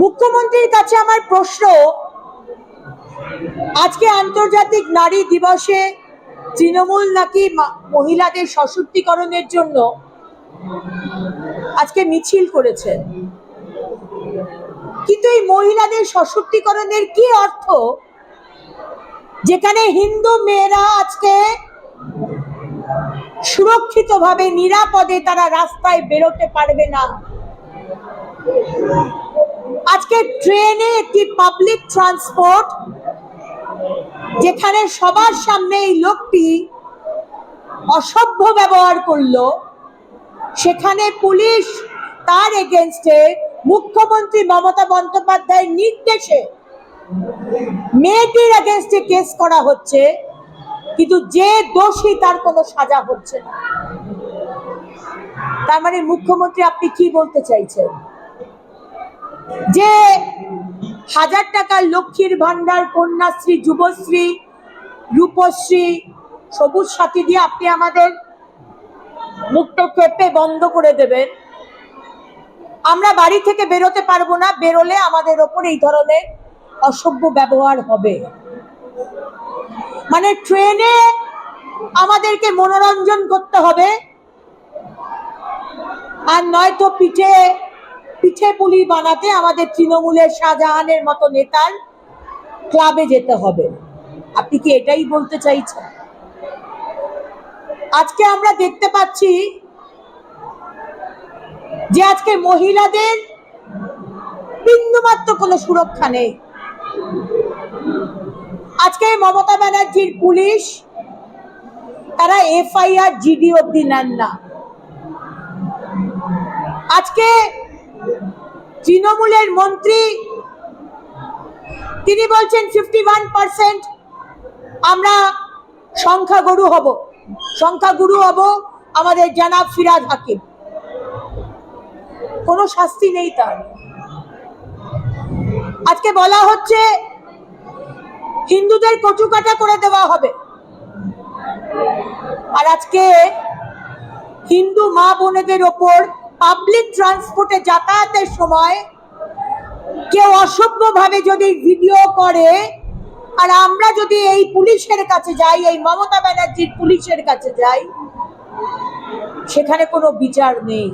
মুখ্যমন্ত্রীর কাছে আমার প্রশ্ন, আজকে আন্তর্জাতিক নারী দিবসে তৃণমূল নাকি মহিলাদের সশক্তিকরণের জন্য আজকে মিছিল করেছে? কিন্তু এই মহিলাদের সশক্তিকরণের কি অর্থ? যেখানে হিন্দু মেয়েরা আজকে সুরক্ষিতভাবে, নিরাপদে তারা রাস্তায় বেরোতে পারবে না। আজকে ট্রেনে একটি পাবলিক ট্রান্সপোর্ট যেখানে সবার সামনে এই লোকটি অসভ্য ব্যবহার করল। সেখানে পুলিশ তার এগেনস্টে মুখ্যমন্ত্রী মমতা বন্দ্যোপাধ্যায়ের নির্দেশে মেয়েটির এগেনস্টে কেস করা হচ্ছে, কিন্তু যে দোষী তার কোনো সাজা হচ্ছে না। তার মানে মুখ্যমন্ত্রী আপনি কি বলতে চাইছেন? যে হাজার টাকার লক্ষ্মীর ভান্ডার কন্যাশ্রী, যুবশ্রী, রূপশ্রী, সবুজ সাথী দিয়ে আপনি আমাদের মুক্ত ক্ষেপে বন্ধ করে দেবেন। আমরা বাড়ি থেকে বেরোতে পারব না, বেরোলে আমাদের ওপর এই ধরনের অসভ্য ব্যবহার হবে। মানে ট্রেনে আমাদেরকে মনোরঞ্জন করতে হবে। আর নয়তো পিঠে পিঠে পুলি বানাতে আমাদের তৃণমূলের শাহজাহানের মতো নেতার ক্লাবে যেতে হবে। আপনি কি এটাই বলতে চাইছেন? আজকে আমরা দেখতে পাচ্ছি যে আজকে মহিলাদের বিন্দুমাত্র কোনো সুরক্ষা নেই। আজকে মমতা ব্যানার্জির পুলিশ, তারা এফআইআর জিডি অব্দি নেন না। আজকে তৃণমূলের মন্ত্রী, তিনি বলছেন ফিফটি ওয়ান পার্সেন্ট আমরা সংখ্যাগুরু হব। সংখ্যাগুরু হব আমাদের জানাব ফিরাজ হাকিম। কোনো শাস্তি নেই তার। আজকে বলা হচ্ছে হিন্দুদের কচুকাটা করে দেওয়া হবে। আর আজকে হিন্দু মা বোনেদের ওপর পাবলিক ট্রান্সপোর্টে যাতায়াতের সময় কেউ অসভ্যভাবে যদি ভিডিও করে, আর আমরা যদি এই পুলিশের কাছে যাই, এই মমতা ব্যানার্জির পুলিশের কাছে যাই, সেখানে কোনো বিচার নেই।